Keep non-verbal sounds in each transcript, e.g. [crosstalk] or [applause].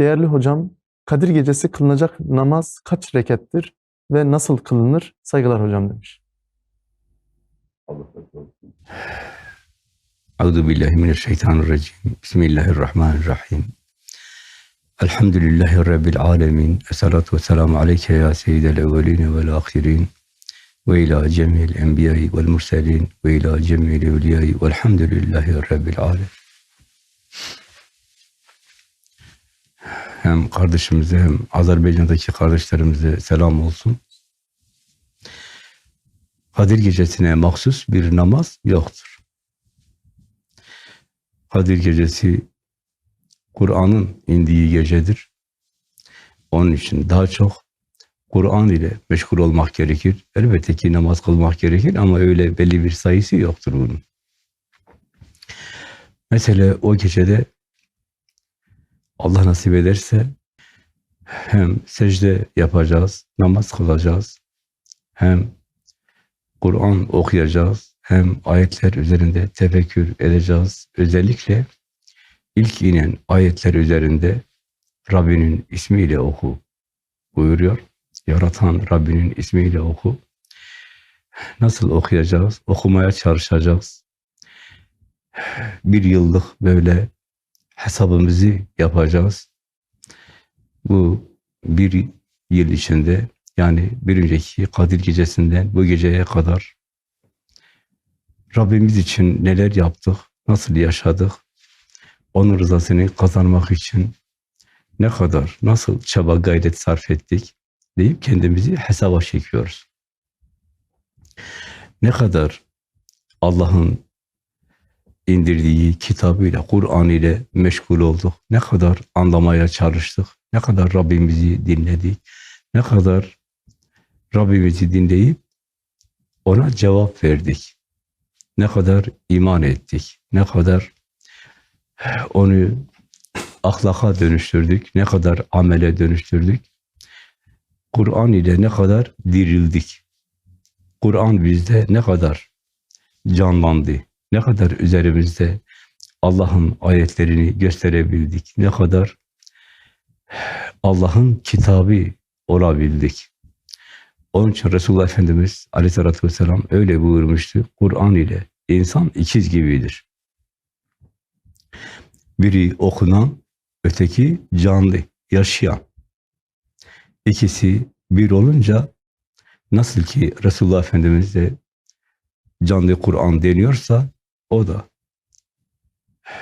Değerli hocam, Kadir Gecesi kılınacak namaz kaç rekettir ve nasıl kılınır? Saygılar hocam demiş. Euzu billahi mineşşeytanirracim. Bismillahirrahmanirrahim. Elhamdülillahi rabbil alamin. Essalatu vesselamu aleyke ya seyyidel evvelin ve'l ahirin. Ve ila cemil enbiya'i ve'l murselin ve ila cemil evliya'i ve'lhamdülillahi rabbil alamin. Hem kardeşimize hem Azerbaycan'daki kardeşlerimize selam olsun. Kadir gecesine mahsus bir namaz yoktur. Kadir gecesi Kur'an'ın indiği gecedir. Onun için daha çok Kur'an ile meşgul olmak gerekir. Elbette ki namaz kılmak gerekir ama öyle belli bir sayısı yoktur bunun. Mesela o gecede Allah nasip ederse hem secde yapacağız, namaz kılacağız, hem Kur'an okuyacağız, hem ayetler üzerinde tefekkür edeceğiz. Özellikle ilk inen ayetler üzerinde Rabbinin ismiyle oku buyuruyor. Yaratan Rabbinin ismiyle oku. Nasıl okuyacağız? Okumaya çalışacağız. Bir yıllık böyle hesabımızı yapacağız. Bu bir yıl içinde yani bir önceki Kadir gecesinden bu geceye kadar Rabbimiz için neler yaptık, nasıl yaşadık, onun rızasını kazanmak için ne kadar, nasıl çaba gayret sarf ettik deyip kendimizi hesaba çekiyoruz. Ne kadar Allah'ın indirdiği kitabıyla, Kur'an ile meşgul olduk. Ne kadar anlamaya çalıştık. Ne kadar Rabbimizi dinledik. Ne kadar Rabbimizi dinleyip ona cevap verdik. Ne kadar iman ettik. Ne kadar onu ahlaka dönüştürdük. Ne kadar amele dönüştürdük. Kur'an ile ne kadar dirildik. Kur'an bizde ne kadar canlandı ne kadar üzerimizde Allah'ın ayetlerini gösterebildik, ne kadar Allah'ın kitabı olabildik. Onun için Resulullah Efendimiz aleyhissalatü vesselam öyle buyurmuştu. Kur'an ile insan ikiz gibidir. Biri okunan, öteki canlı, yaşayan. İkisi bir olunca nasıl ki Resulullah Efendimiz de canlı Kur'an deniyorsa o da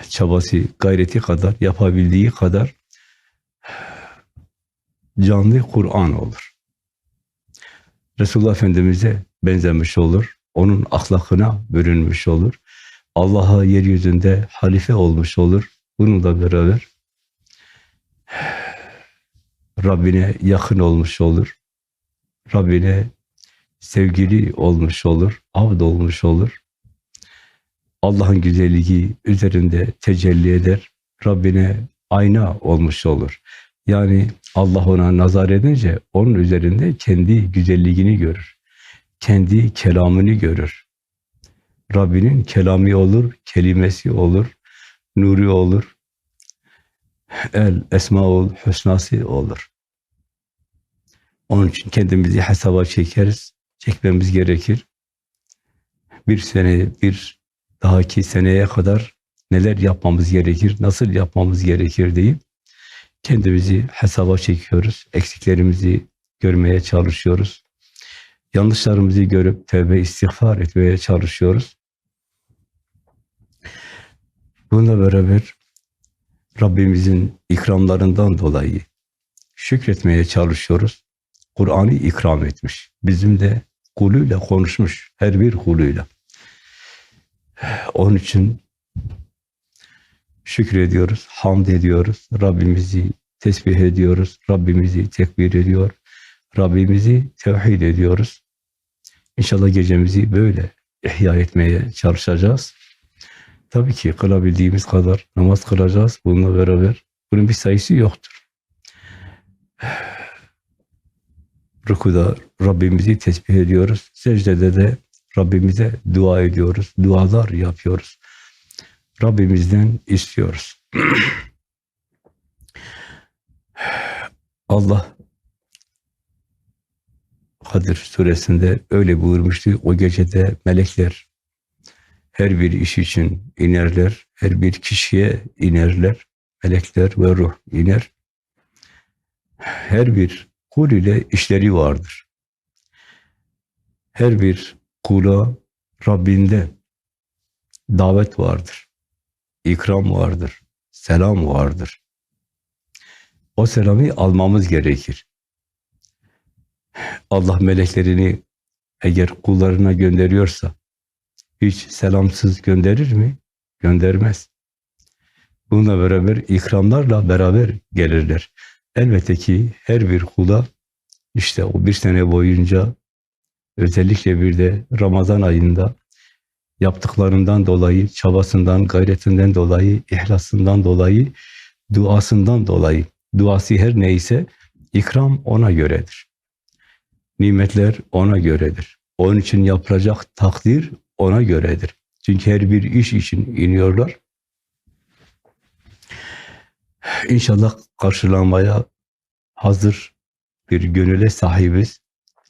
çabası, gayreti kadar, yapabildiği kadar canlı Kur'an olur. Resulullah Efendimiz'e benzemiş olur. Onun ahlakına bürünmüş olur. Allah'a yeryüzünde halife olmuş olur. Bununla beraber Rabbine yakın olmuş olur. Rabbine sevgili olmuş olur, avd olmuş olur. Allah'ın güzelliği üzerinde tecelli eder. Rabbine ayna olmuş olur. Yani Allah ona nazar edince onun üzerinde kendi güzelliğini görür. Kendi kelamını görür. Rabbinin kelami olur, kelimesi olur, nuri olur. El esmaul hüsnası olur. Onun için kendimizi hesaba çekeriz, çekmemiz gerekir. Bir sene, bir dahaki seneye kadar neler yapmamız gerekir, nasıl yapmamız gerekir deyip kendimizi hesaba çekiyoruz. Eksiklerimizi görmeye çalışıyoruz. Yanlışlarımızı görüp tevbe istiğfar etmeye çalışıyoruz. Bununla beraber Rabbimizin ikramlarından dolayı şükretmeye çalışıyoruz. Kur'an'ı ikram etmiş. Bizim de kuluyla konuşmuş. Her bir kuluyla. Onun için şükrediyoruz, hamd ediyoruz. Rabbimizi tesbih ediyoruz. Rabbimizi tekbir ediyor. Rabbimizi tevhid ediyoruz. İnşallah gecemizi böyle ihya etmeye çalışacağız. Tabii ki kılabildiğimiz kadar namaz kılacağız. Bununla beraber bunun bir sayısı yoktur. [sighs] Rükuda Rabbimizi tesbih ediyoruz. Secdede de Rabbimize dua ediyoruz. Dualar yapıyoruz. Rabbimizden istiyoruz. [clears throat] Allah Kadir suresinde öyle buyurmuştu. O gecede melekler her bir iş için inerler, her bir kişiye inerler. Melekler ve ruh iner. Her bir kul ile işleri vardır. Her bir kula Rabbinde davet vardır. ikram vardır. Selam vardır. O selamı almamız gerekir. Allah meleklerini eğer kullarına gönderiyorsa hiç selamsız gönderir mi? Göndermez. Bununla beraber ikramlarla beraber gelirler. Elbette ki her bir kula işte o bir sene boyunca özellikle bir de Ramazan ayında yaptıklarından dolayı, çabasından, gayretinden dolayı, ihlasından dolayı, duasından dolayı, duası her neyse ikram ona göredir. Nimetler ona göredir. Onun için yapılacak takdir ona göredir. Çünkü her bir iş için iniyorlar. İnşallah karşılanmaya hazır bir gönüle sahibiz.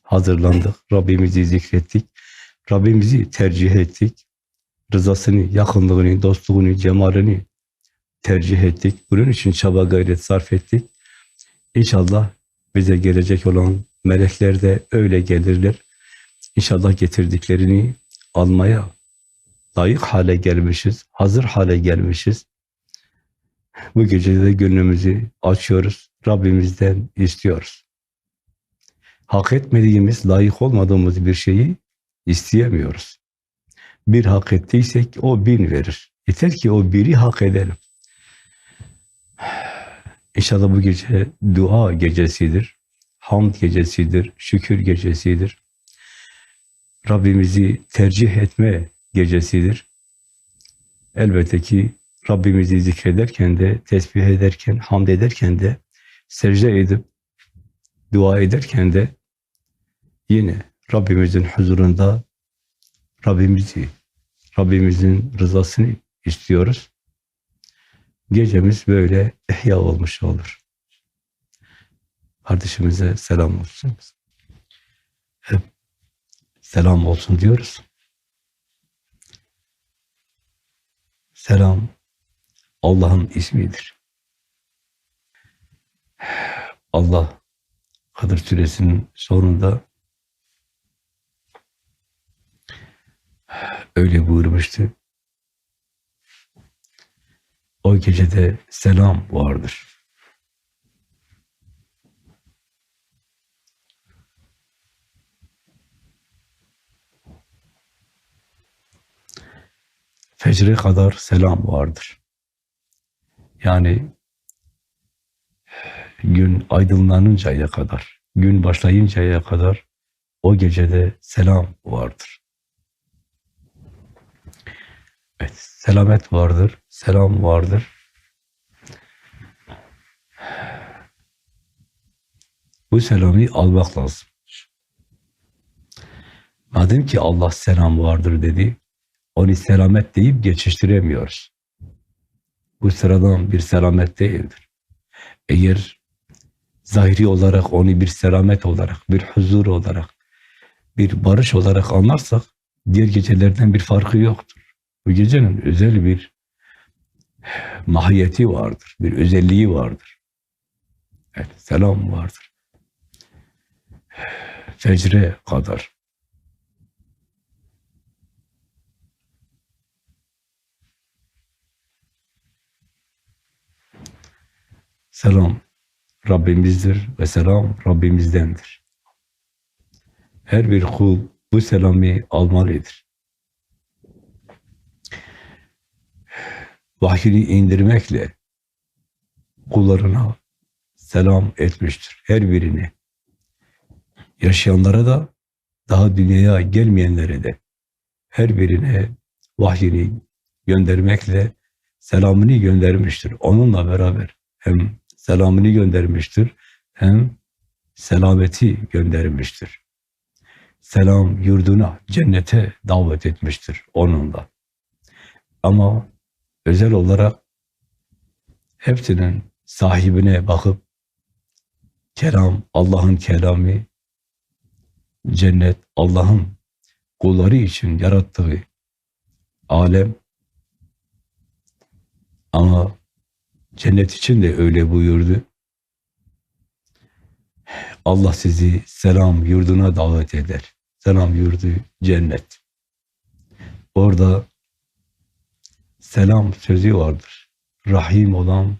Hazırlandık. Rabbimizi zikrettik. Rabbimizi tercih ettik. Rızasını, yakınlığını, dostluğunu, cemalini tercih ettik. Bunun için çaba gayret sarf ettik. İnşallah bize gelecek olan melekler de öyle gelirler. İnşallah getirdiklerini almaya layık hale gelmişiz, hazır hale gelmişiz. Bu gece de gönlümüzü açıyoruz, Rabbimizden istiyoruz. Hak etmediğimiz, layık olmadığımız bir şeyi isteyemiyoruz. Bir hak ettiysek o bin verir. Yeter ki o biri hak edelim. İnşallah bu gece dua gecesidir, hamd gecesidir, şükür gecesidir. Rabbimizi tercih etme gecesidir. Elbette ki Rabbimizi zikrederken de, tesbih ederken, hamd ederken de, secde edip, dua ederken de yine Rabbimizin huzurunda Rabbimizi, Rabbimizin rızasını istiyoruz. Gecemiz böyle ihya olmuş olur. Kardeşimize selam olsun. Selam olsun diyoruz. Selam Allah'ın ismidir. Allah Kadir Suresinin sonunda öyle buyurmuştu. O gecede selam vardır. Fecre kadar selam vardır. Yani gün aydınlanıncaya kadar, gün başlayıncaya kadar o gecede selam vardır. Evet, selamet vardır, selam vardır. Bu selamı almak lazım. Madem ki Allah selam vardır dedi, onu selamet deyip geçiştiremiyoruz. Bu sıradan bir selamet değildir. Eğer zahiri olarak onu bir selamet olarak, bir huzur olarak, bir barış olarak anlarsak, diğer gecelerden bir farkı yoktur. Bu gecenin özel bir mahiyeti vardır, bir özelliği vardır. Evet, selam vardır. Fecre kadar. Selam Rabbimizdir ve selam Rabbimizdendir. Her bir kul bu selamı almalıdır. Vahyini indirmekle kullarına selam etmiştir. Her birine. Yaşayanlara da daha dünyaya gelmeyenlere de her birine vahyini göndermekle selamını göndermiştir. Onunla beraber hem selamını göndermiştir, hem selameti göndermiştir. Selam yurduna, cennete davet etmiştir onunla. Ama özel olarak hepsinin sahibine bakıp Kelam Allah'ın kelamı, cennet Allah'ın kulları için yarattığı alem ama cennet için de öyle buyurdu. Allah sizi selam yurduna davet eder. Selam yurdu cennet. Orada selam sözü vardır. Rahim olan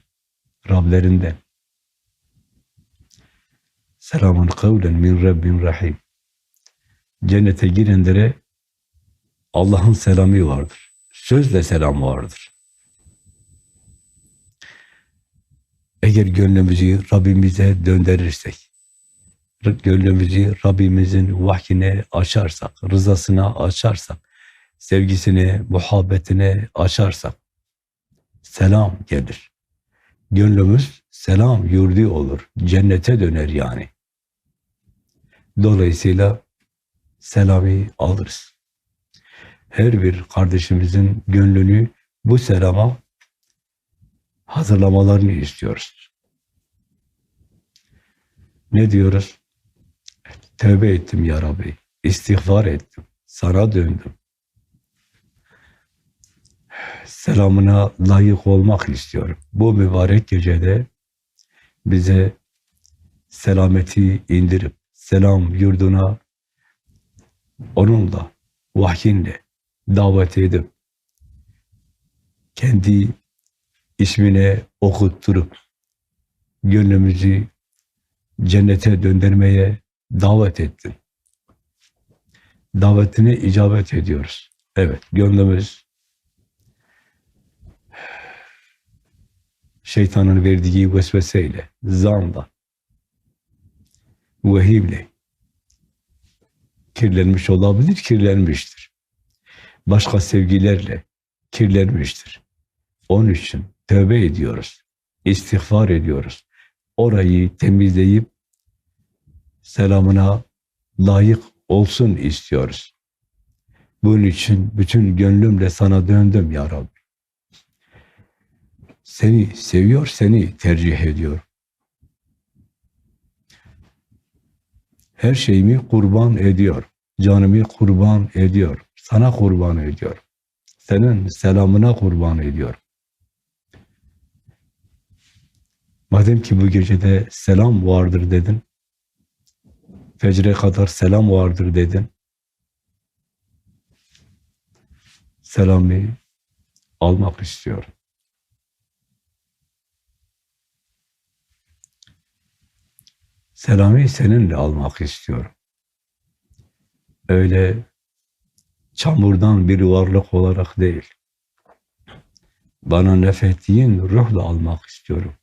Rablerinden. Selamun kavlen min Rabbin Rahim. Cennete girenlere Allah'ın selamı vardır. Sözle selam vardır. Eğer gönlümüzü Rabbimize döndürürsek, gönlümüzü Rabbimizin vahyine açarsak, rızasına açarsak, sevgisine, muhabbetine açarsak, selam gelir. Gönlümüz selam yurdu olur. Cennete döner yani. Dolayısıyla selamı alırız. Her bir kardeşimizin gönlünü bu selama hazırlamalarını istiyoruz. Ne diyoruz? Tövbe ettim ya Rabbi. İstiğfar ettim. Sana döndüm. Selamına layık olmak istiyorum. Bu mübarek gecede bize selameti indirip selam yurduna onunla, vahyinle davet edip kendi ismine okutturup gönlümüzü cennete döndürmeye davet ettin. Davetine icabet ediyoruz. Evet, gönlümüz şeytanın verdiği vesveseyle, zanla, vehimle kirlenmiş olabilir, kirlenmiştir. Başka sevgilerle kirlenmiştir. Onun için tövbe ediyoruz, istiğfar ediyoruz. Orayı temizleyip selamına layık olsun istiyoruz. Bunun için bütün gönlümle sana döndüm ya Rabbi. Seni seviyor, seni tercih ediyor. Her şeyimi kurban ediyor. Canımı kurban ediyor. Sana kurban ediyor. Senin selamına kurban ediyor. Madem ki bu gecede selam vardır dedin, fecre kadar selam vardır dedin, selamı almak istiyorum. Selamı seninle almak istiyorum. Öyle çamurdan bir varlık olarak değil. Bana nefettiğin ruhla almak istiyorum.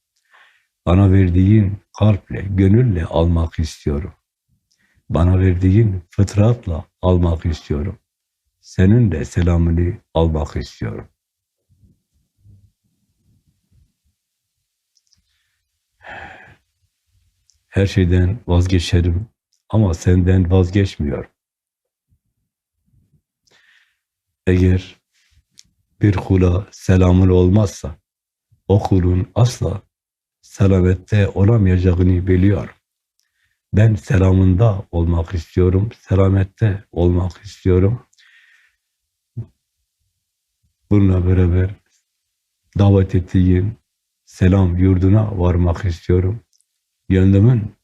Bana verdiğin kalple, gönülle almak istiyorum. Bana verdiğin fıtratla almak istiyorum. Senin de selamını almak istiyorum. Her şeyden vazgeçerim ama senden vazgeçmiyorum. Eğer bir kula selamın olmazsa o kulun asla selamette olamayacağını biliyorum. Ben selamında olmak istiyorum, selamette olmak istiyorum. Bununla beraber davet ettiğin selam yurduna varmak istiyorum. Gönlümün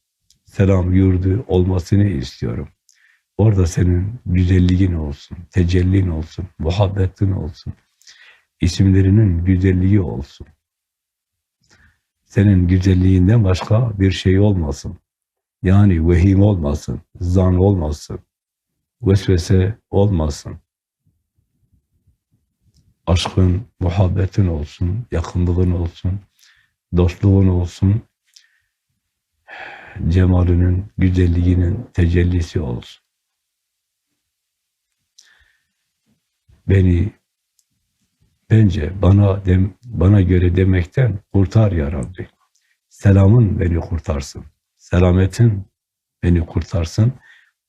selam yurdu olmasını istiyorum. Orada senin güzelliğin olsun, tecellin olsun, muhabbetin olsun, isimlerinin güzelliği olsun. Senin güzelliğinden başka bir şey olmasın. Yani vehim olmasın, zan olmasın, vesvese olmasın. Aşkın, muhabbetin olsun, yakınlığın olsun, dostluğun olsun, cemalinin, güzelliğinin tecellisi olsun. Beni bence bana dem, bana göre demekten kurtar ya Rabbi. Selamın beni kurtarsın. Selametin beni kurtarsın.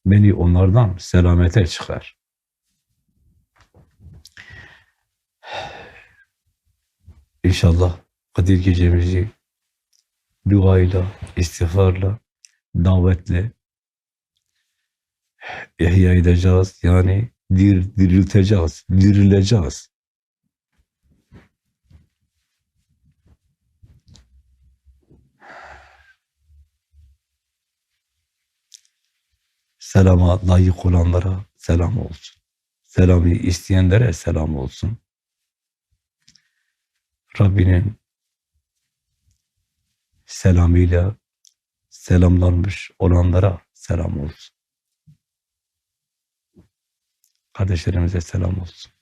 Beni onlardan selamete çıkar. İnşallah Kadir gecemizi duayla, istiğfarla davetle ihya edeceğiz. Yani dir, dirilteceğiz, dirileceğiz. Selama layık olanlara selam olsun. Selamı isteyenlere selam olsun. Rabbinin selamıyla selamlanmış olanlara selam olsun. Kardeşlerimize selam olsun.